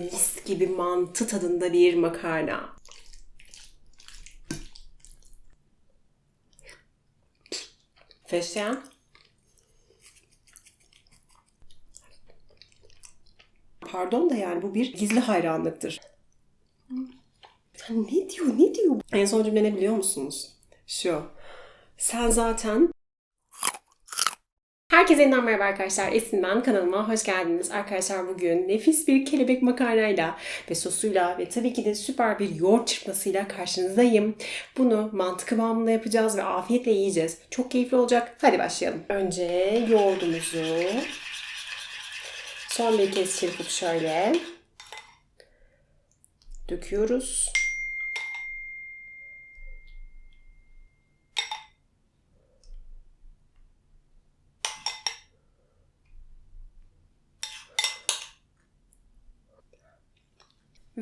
Mis gibi mantı tadında bir makarna. Fesleğen. Pardon da yani bu bir gizli hayranlıktır. Ne diyor, ne diyor? En son cümle ne biliyor musunuz? Şu. Sen zaten Herkese yeniden merhaba arkadaşlar. Esin ben. Kanalıma hoş geldiniz. Arkadaşlar bugün nefis bir kelebek makarnayla ve sosuyla ve tabii ki de süper bir yoğurt çırpmasıyla karşınızdayım. Bunu mantı kıvamında yapacağız ve afiyetle yiyeceğiz. Çok keyifli olacak. Hadi başlayalım. Önce yoğurdumuzu son bir kez çırpıp şöyle döküyoruz.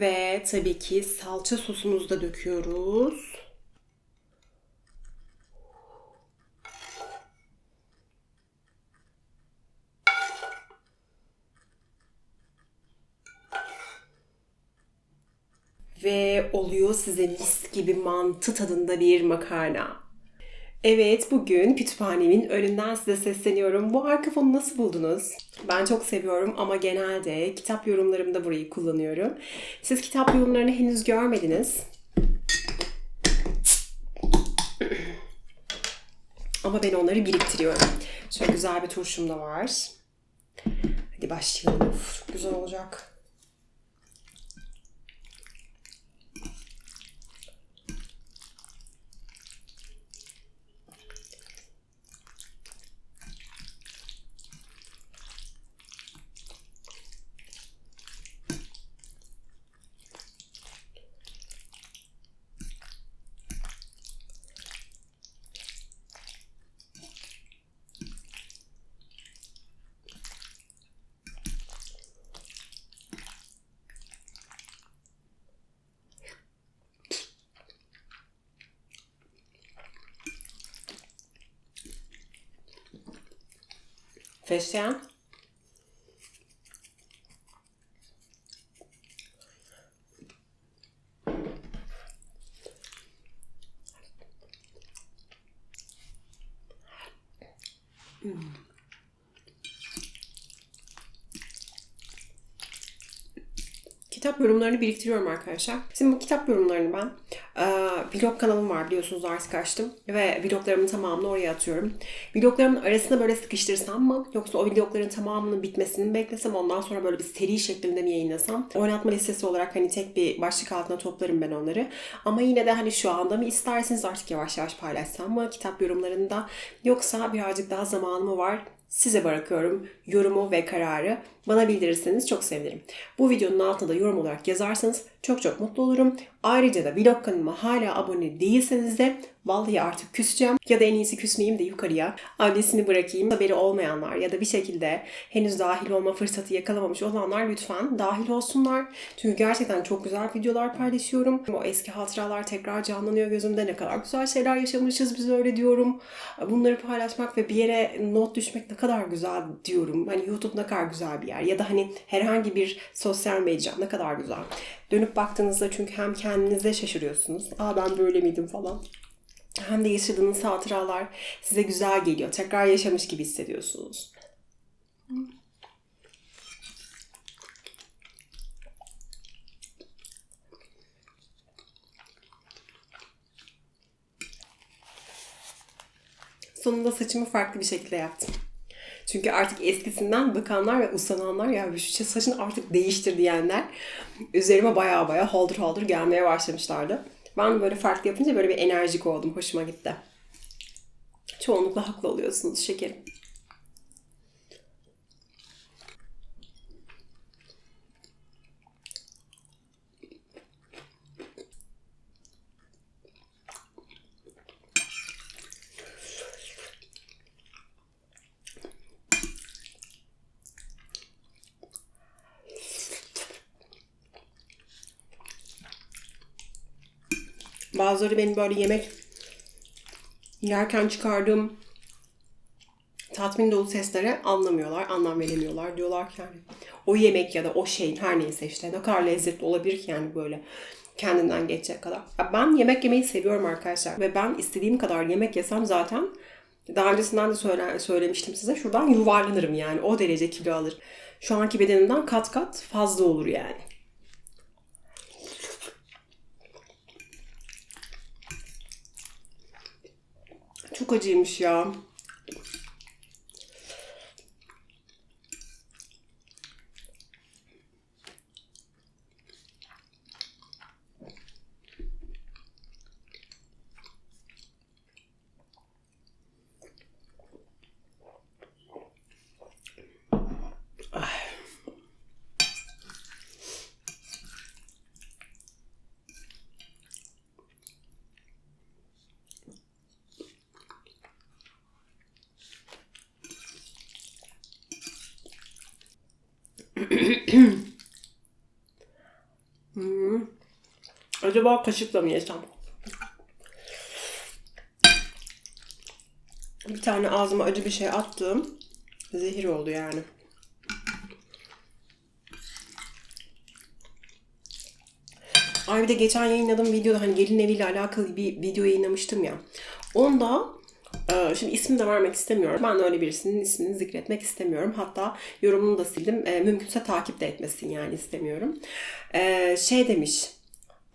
Ve tabii ki salça sosumuzu da döküyoruz. Ve oluyor size mis gibi mantı tadında bir makarna. Evet, bugün kütüphanemin önünden size sesleniyorum. Bu arka fonu nasıl buldunuz? Ben çok seviyorum ama genelde kitap yorumlarımda burayı kullanıyorum. Siz kitap yorumlarını henüz görmediniz. Ama ben onları biriktiriyorum. Şöyle güzel bir turşum da var. Hadi başlayalım. Çok güzel olacak. Fesleğen. Kitap yorumlarını biriktiriyorum arkadaşlar. Şimdi bu kitap yorumlarını ben vlog kanalım var biliyorsunuz artık açtım. Ve vloglarımın tamamını oraya atıyorum. Vloglarımın arasında böyle sıkıştırsam mı? Yoksa o vlogların tamamının bitmesini beklesem ondan sonra böyle bir seri şeklinde mi yayınlasam? Oynatma listesi olarak hani tek bir başlık altına toplarım ben onları. Ama yine de hani şu anda mı isterseniz artık yavaş yavaş paylaşsam mı kitap yorumlarında? Yoksa birazcık daha zamanımı var Size bırakıyorum yorumu ve kararı. Bana bildirirseniz çok sevinirim. Bu videonun altında yorum olarak yazarsanız çok çok mutlu olurum. Ayrıca da vlog kanalıma hala abone değilseniz de vallahi artık küseceğim. Ya da en iyisi küsmeyeyim de yukarıya adresini bırakayım. Haberi olmayanlar ya da bir şekilde henüz dahil olma fırsatı yakalamamış olanlar lütfen dahil olsunlar. Çünkü gerçekten çok güzel videolar paylaşıyorum. O eski hatıralar tekrar canlanıyor gözümde. Ne kadar güzel şeyler yaşamışız biz öyle diyorum. Bunları paylaşmak ve bir yere not düşmek ne kadar güzel diyorum. Hani YouTube ne kadar güzel bir yer. Ya da hani herhangi bir sosyal medya ne kadar güzel. Dönüp baktığınızda çünkü hem kendinize şaşırıyorsunuz. Aa ben böyle miydim falan. Hem de yaşadığınız hatıralar size güzel geliyor. Tekrar yaşamış gibi hissediyorsunuz. Sonunda saçımı farklı bir şekilde yaptım. Çünkü artık eskisinden bakanlar ve usananlar ya şu saçını artık değiştir diyenler üzerime baya baya haldır haldır gelmeye başlamışlardı. Ben böyle farklı yapınca böyle bir enerjik oldum. Hoşuma gitti. Çoğunlukla haklı oluyorsunuz şekerim. Bazıları benim böyle yemek yerken çıkardığım tatmin dolu seslere anlamıyorlar, anlam veremiyorlar. Diyorlar ki yani o yemek ya da o şeyin her neyse işte ne kadar lezzetli olabilir ki yani böyle kendinden geçecek kadar. Ben yemek yemeyi seviyorum arkadaşlar ve ben istediğim kadar yemek yesem zaten daha öncesinden de söyle, söylemiştim size şuradan yuvarlanırım yani o derece kilo alır. Şu anki bedenimden kat kat fazla olur yani. Çok acıymış ya. hmm. Acaba kaşıkla mı yesem? Bir tane ağzıma acı bir şey attım. Zehir oldu yani. Ay bir de geçen yayınladığım videoda hani gelin eviyle alakalı bir video yayınlamıştım ya. Onda e, Şimdi ismini de vermek istemiyorum. Ben de öyle birisinin ismini zikretmek istemiyorum. Hatta yorumunu da sildim. E, mümkünse takip de etmesin yani istemiyorum. E, şey demiş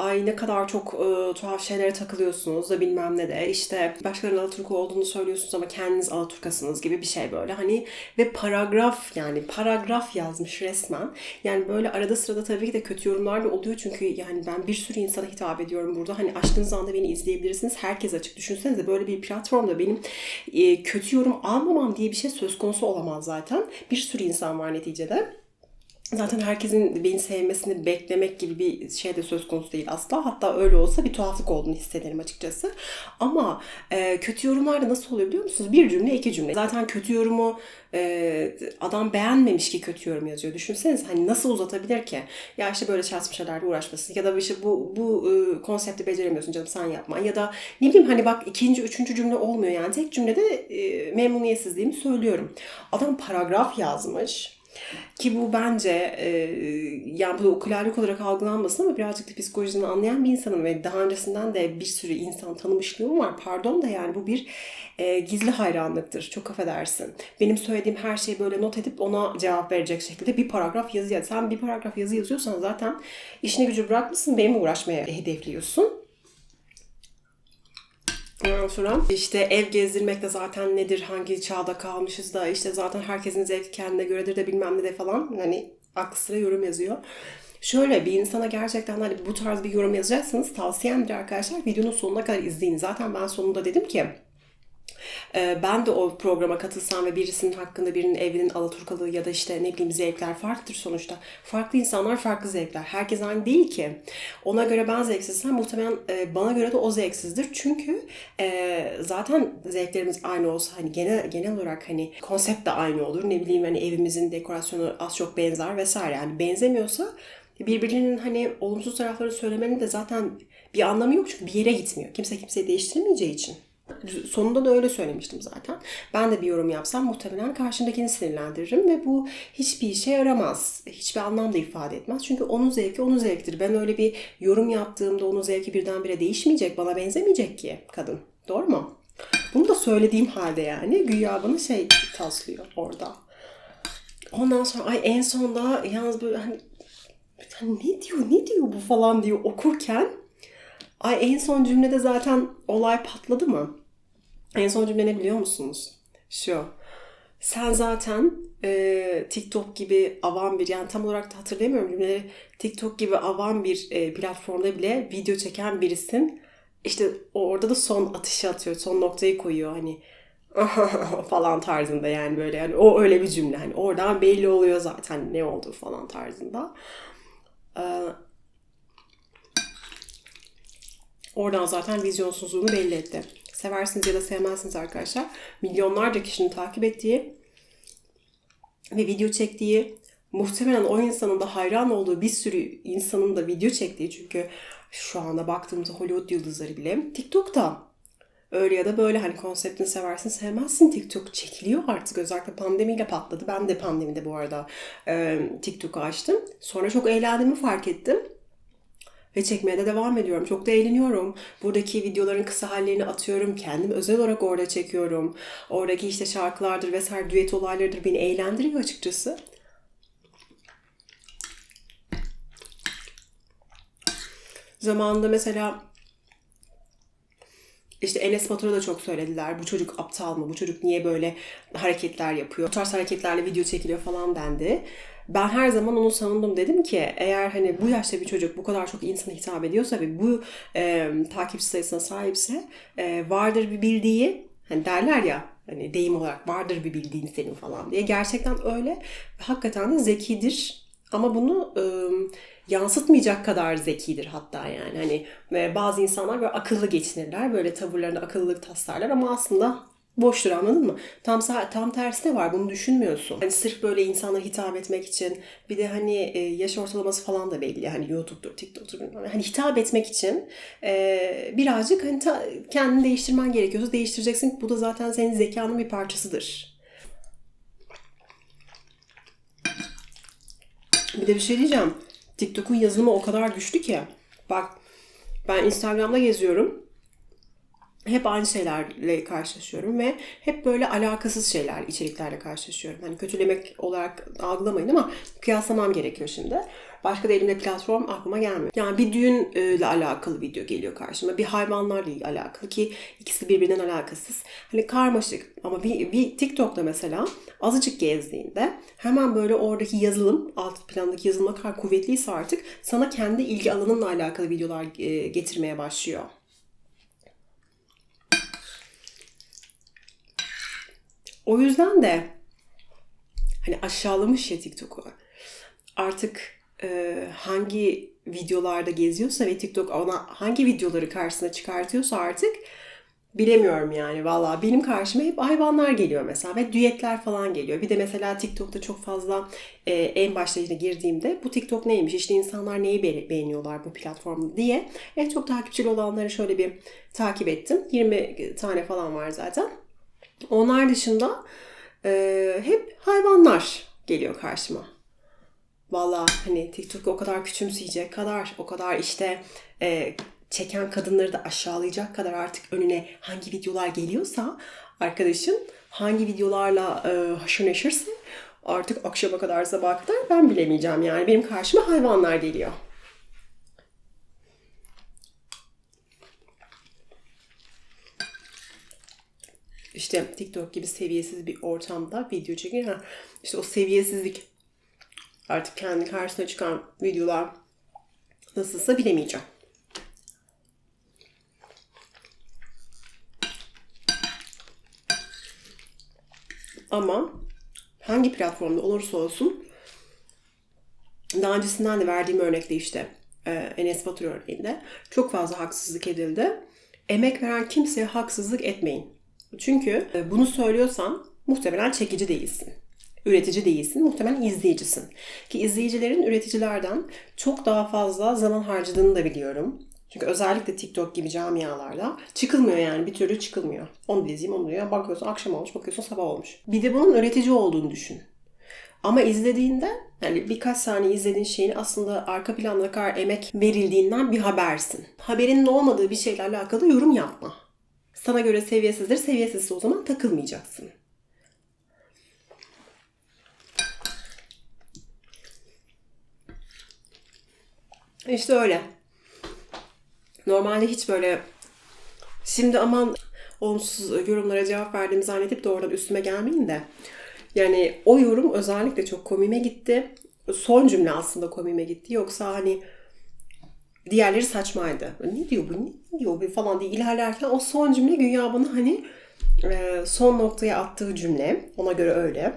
ay ne kadar çok e, tuhaf şeylere takılıyorsunuz da bilmem ne de. İşte başkalarının Alaturka olduğunu söylüyorsunuz ama kendiniz Alaturkasınız gibi bir şey böyle. Hani ve paragraf yani paragraf yazmış resmen. Yani böyle arada sırada tabii ki de kötü yorumlar da oluyor çünkü yani ben bir sürü insana hitap ediyorum burada. Hani açtığınız anda beni izleyebilirsiniz. Herkes açık. Düşünsenize böyle bir platformda benim e, kötü yorum almamam diye bir şey söz konusu olamaz zaten. Bir sürü insan var neticede zaten herkesin beni sevmesini beklemek gibi bir şey de söz konusu değil asla. Hatta öyle olsa bir tuhaflık olduğunu hissederim açıkçası. Ama e, kötü yorumlarda nasıl oluyor biliyor musunuz? Bir cümle, iki cümle. Zaten kötü yorumu e, adam beğenmemiş ki kötü yorum yazıyor. Düşünseniz hani nasıl uzatabilir ki? Ya işte böyle saçma şeylerle uğraşmasın. Ya da işte bu bu e, konsepti beceremiyorsun canım sen yapma. Ya da ne bileyim hani bak ikinci, üçüncü cümle olmuyor yani. Tek cümlede e, memnuniyetsizliğimi söylüyorum. Adam paragraf yazmış ki bu bence e, yani bu okularlık olarak algılanmasın ama birazcık da psikolojiden anlayan bir insanım ve daha öncesinden de bir sürü insan tanımışlığım var. Pardon da yani bu bir e, gizli hayranlıktır. Çok affedersin. Benim söylediğim her şeyi böyle not edip ona cevap verecek şekilde bir paragraf yazı yaz. Sen bir paragraf yazı yazıyorsan zaten işine gücü bırakmışsın benimle uğraşmaya hedefliyorsun. Ondan sonra işte ev gezdirmek de zaten nedir, hangi çağda kalmışız da işte zaten herkesin zevki kendine göredir de bilmem ne de falan. Hani aklı sıra yorum yazıyor. Şöyle bir insana gerçekten hani bu tarz bir yorum yazacaksanız tavsiyemdir arkadaşlar videonun sonuna kadar izleyin. Zaten ben sonunda dedim ki ben de o programa katılsam ve birisinin hakkında birinin evinin alaturkalığı ya da işte ne bileyim zevkler farklıdır sonuçta. Farklı insanlar farklı zevkler. Herkes aynı değil ki. Ona göre ben zevksizsem muhtemelen e, bana göre de o zevksizdir. Çünkü e, zaten zevklerimiz aynı olsa hani genel genel olarak hani konsept de aynı olur. Ne bileyim hani evimizin dekorasyonu az çok benzer vesaire. Yani benzemiyorsa birbirinin hani olumsuz tarafları söylemenin de zaten bir anlamı yok çünkü bir yere gitmiyor. Kimse kimseyi değiştirmeyeceği için. Sonunda da öyle söylemiştim zaten. Ben de bir yorum yapsam muhtemelen karşımdakini sinirlendiririm ve bu hiçbir işe yaramaz. Hiçbir anlam da ifade etmez. Çünkü onun zevki onun zevkidir. Ben öyle bir yorum yaptığımda onun zevki birdenbire değişmeyecek, bana benzemeyecek ki kadın. Doğru mu? Bunu da söylediğim halde yani güya bana şey taslıyor orada. Ondan sonra ay en sonda yalnız böyle hani, hani ne diyor ne diyor bu falan diyor okurken ay en son cümlede zaten olay patladı mı? En son cümle ne biliyor musunuz? Şu. Sen zaten e, TikTok gibi avam bir yani tam olarak da hatırlayamıyorum cümleleri. TikTok gibi avam bir e, platformda bile video çeken birisin. İşte orada da son atışı atıyor. Son noktayı koyuyor hani falan tarzında yani böyle yani o öyle bir cümle hani oradan belli oluyor zaten ne olduğu falan tarzında. Ee, oradan zaten vizyonsuzluğunu belli etti seversiniz ya da sevmezsiniz arkadaşlar. Milyonlarca kişinin takip ettiği ve video çektiği muhtemelen o insanın da hayran olduğu bir sürü insanın da video çektiği çünkü şu anda baktığımızda Hollywood yıldızları bile TikTok'ta öyle ya da böyle hani konseptini seversin sevmezsin TikTok çekiliyor artık özellikle pandemiyle patladı. Ben de pandemide bu arada e, TikTok'u açtım. Sonra çok eğlendiğimi fark ettim. Ve çekmeye de devam ediyorum. Çok da eğleniyorum. Buradaki videoların kısa hallerini atıyorum. Kendim özel olarak orada çekiyorum. Oradaki işte şarkılardır vesaire düet olaylarıdır beni eğlendiriyor açıkçası. Zamanında mesela işte Enes Batur'a da çok söylediler. Bu çocuk aptal mı? Bu çocuk niye böyle hareketler yapıyor? Bu tarz hareketlerle video çekiliyor falan dendi. Ben her zaman onu savundum. Dedim ki eğer hani bu yaşta bir çocuk bu kadar çok insana hitap ediyorsa ve bu e, takipçi sayısına sahipse e, vardır bir bildiği hani derler ya hani deyim olarak vardır bir bildiğin senin falan diye. Gerçekten öyle. Hakikaten de zekidir. Ama bunu e, yansıtmayacak kadar zekidir hatta yani. Hani ve bazı insanlar böyle akıllı geçinirler. Böyle tavırlarında akıllılık taslarlar ama aslında boştur anladın mı? Tam tam tersi de var bunu düşünmüyorsun. Hani sırf böyle insanlara hitap etmek için bir de hani e, yaş ortalaması falan da belli. Hani YouTube'dur, TikTok'tur hani hitap etmek için e, birazcık hani ta, kendini değiştirmen gerekiyorsa değiştireceksin. Bu da zaten senin zekanın bir parçasıdır. Bir de bir şey diyeceğim. TikTok'un yazılımı o kadar güçlü ki. Bak ben Instagram'da geziyorum. Hep aynı şeylerle karşılaşıyorum ve hep böyle alakasız şeyler, içeriklerle karşılaşıyorum. Hani kötülemek olarak algılamayın ama kıyaslamam gerekiyor şimdi. Başka da elimde platform aklıma gelmiyor. Yani bir düğünle alakalı video geliyor karşıma. Bir hayvanlarla alakalı ki ikisi birbirinden alakasız. Hani karmaşık ama bir, bir TikTok'ta mesela azıcık gezdiğinde hemen böyle oradaki yazılım, alt plandaki yazılım kadar kuvvetliyse artık sana kendi ilgi alanınla alakalı videolar getirmeye başlıyor. O yüzden de hani aşağılamış ya TikTok'u. Artık e, hangi videolarda geziyorsa ve TikTok ona hangi videoları karşısına çıkartıyorsa artık bilemiyorum yani valla benim karşıma hep hayvanlar geliyor mesela ve düetler falan geliyor. Bir de mesela TikTok'ta çok fazla e, en başta yine girdiğimde bu TikTok neymiş işte insanlar neyi beğeniyorlar bu platformda diye en çok takipçili olanları şöyle bir takip ettim. 20 tane falan var zaten. Onlar dışında e, hep hayvanlar geliyor karşıma. Valla hani TikTok o kadar küçümseyecek kadar, o kadar işte e, çeken kadınları da aşağılayacak kadar artık önüne hangi videolar geliyorsa arkadaşın hangi videolarla e, haşır neşirse artık akşama kadar sabaha kadar ben bilemeyeceğim yani. Benim karşıma hayvanlar geliyor. İşte TikTok gibi seviyesiz bir ortamda video çekin. İşte o seviyesizlik artık kendi karşısına çıkan videolar nasılsa bilemeyeceğim. Ama hangi platformda olursa olsun daha öncesinden de verdiğim örnekte işte e, Enes Batur örneğinde çok fazla haksızlık edildi. Emek veren kimseye haksızlık etmeyin. Çünkü e, bunu söylüyorsan muhtemelen çekici değilsin. Üretici değilsin, muhtemelen izleyicisin. Ki izleyicilerin üreticilerden çok daha fazla zaman harcadığını da biliyorum. Çünkü özellikle TikTok gibi camialarda çıkılmıyor yani bir türlü çıkılmıyor. Onu da izleyeyim, onu da izleyeyim. Bakıyorsun akşam olmuş, bakıyorsun sabah olmuş. Bir de bunun üretici olduğunu düşün. Ama izlediğinde yani birkaç saniye izlediğin şeyin aslında arka planda kadar emek verildiğinden bir habersin. Haberinin olmadığı bir şeyle alakalı yorum yapma. Sana göre seviyesizdir. Seviyesizse o zaman takılmayacaksın. İşte öyle. Normalde hiç böyle şimdi aman olumsuz yorumlara cevap verdiğimi zannedip de oradan üstüme gelmeyin de. Yani o yorum özellikle çok komime gitti. Son cümle aslında komime gitti. Yoksa hani Diğerleri saçmaydı. Ne diyor bu, ne diyor bu falan diye ilerlerken o son cümle güya bana hani e, son noktaya attığı cümle. Ona göre öyle.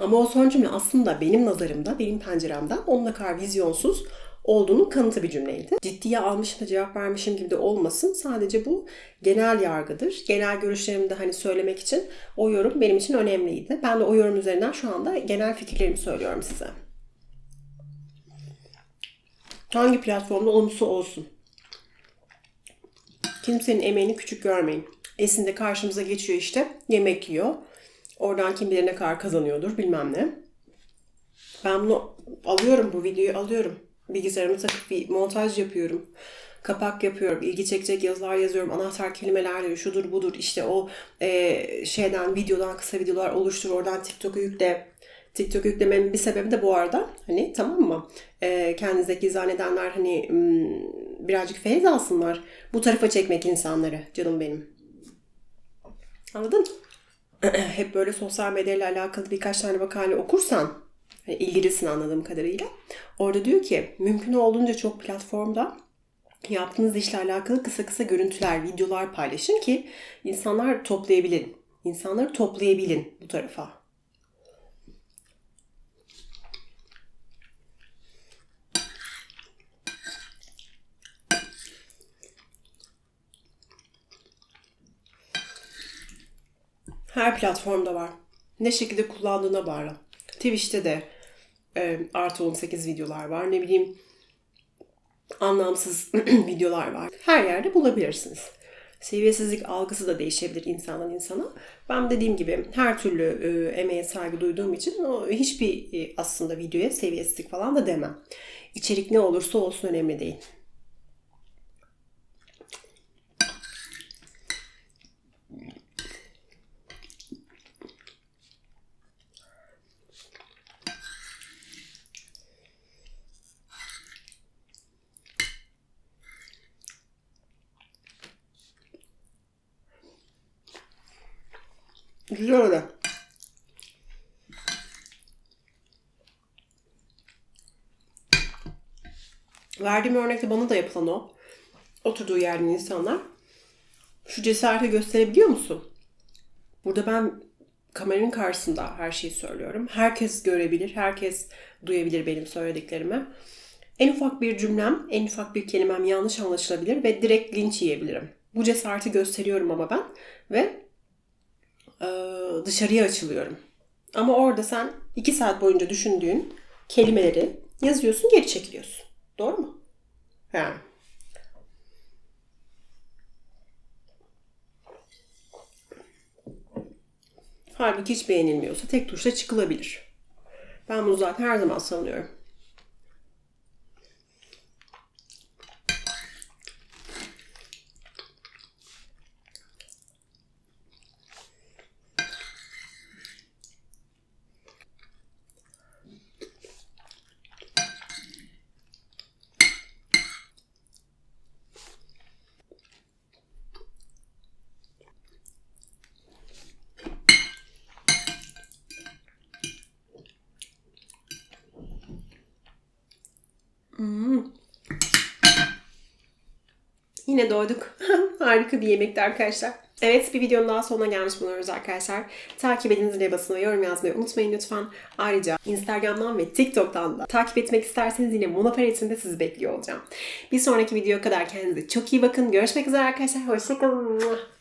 Ama o son cümle aslında benim nazarımda, benim penceremden onunla kadar vizyonsuz olduğunun kanıtı bir cümleydi. Ciddiye almışım da cevap vermişim gibi de olmasın. Sadece bu genel yargıdır. Genel görüşlerimi de hani söylemek için o yorum benim için önemliydi. Ben de o yorum üzerinden şu anda genel fikirlerimi söylüyorum size. Hangi platformda olursa olsun. Kimsenin emeğini küçük görmeyin. Esin de karşımıza geçiyor işte. Yemek yiyor. Oradan kim bilir ne kadar kazanıyordur bilmem ne. Ben bunu alıyorum bu videoyu alıyorum. Bilgisayarıma takıp bir montaj yapıyorum. Kapak yapıyorum. ilgi çekecek yazılar yazıyorum. Anahtar kelimelerle şudur budur işte o e, şeyden videodan kısa videolar oluştur. Oradan TikTok'a yükle. TikTok yüklememin bir sebebi de bu arada hani tamam mı? E, kendinizdeki zannedenler hani hmm, birazcık feyiz alsınlar. Bu tarafa çekmek insanları canım benim. Anladın? Hep böyle sosyal medyayla alakalı birkaç tane makale okursan hani ilgilisin anladığım kadarıyla. Orada diyor ki mümkün olduğunca çok platformda yaptığınız işle alakalı kısa kısa görüntüler, videolar paylaşın ki insanlar toplayabilin. İnsanları toplayabilin bu tarafa. Her platformda var. Ne şekilde kullandığına bağlı. Twitch'te de e, artı 18 videolar var. Ne bileyim anlamsız videolar var. Her yerde bulabilirsiniz. Seviyesizlik algısı da değişebilir insandan insana. Ben dediğim gibi her türlü e, emeğe saygı duyduğum için o, hiçbir e, aslında videoya seviyesizlik falan da demem. İçerik ne olursa olsun önemli değil. Güzel öyle. Verdiğim örnekte bana da yapılan o. Oturduğu yerden insanlar. Şu cesareti gösterebiliyor musun? Burada ben kameranın karşısında her şeyi söylüyorum. Herkes görebilir, herkes duyabilir benim söylediklerimi. En ufak bir cümlem, en ufak bir kelimem yanlış anlaşılabilir ve direkt linç yiyebilirim. Bu cesareti gösteriyorum ama ben ve dışarıya açılıyorum. Ama orada sen iki saat boyunca düşündüğün kelimeleri yazıyorsun, geri çekiliyorsun. Doğru mu? Yani. Halbuki hiç beğenilmiyorsa tek tuşla çıkılabilir. Ben bunu zaten her zaman savunuyorum. Yine doyduk. Harika bir yemekti arkadaşlar. Evet bir videonun daha sonuna gelmiş bulunuyoruz arkadaşlar. Takip edin zile basın ve yorum yazmayı unutmayın lütfen. Ayrıca Instagram'dan ve TikTok'tan da takip etmek isterseniz yine Monoparet'inde sizi bekliyor olacağım. Bir sonraki videoya kadar kendinize çok iyi bakın. Görüşmek üzere arkadaşlar. Hoşçakalın.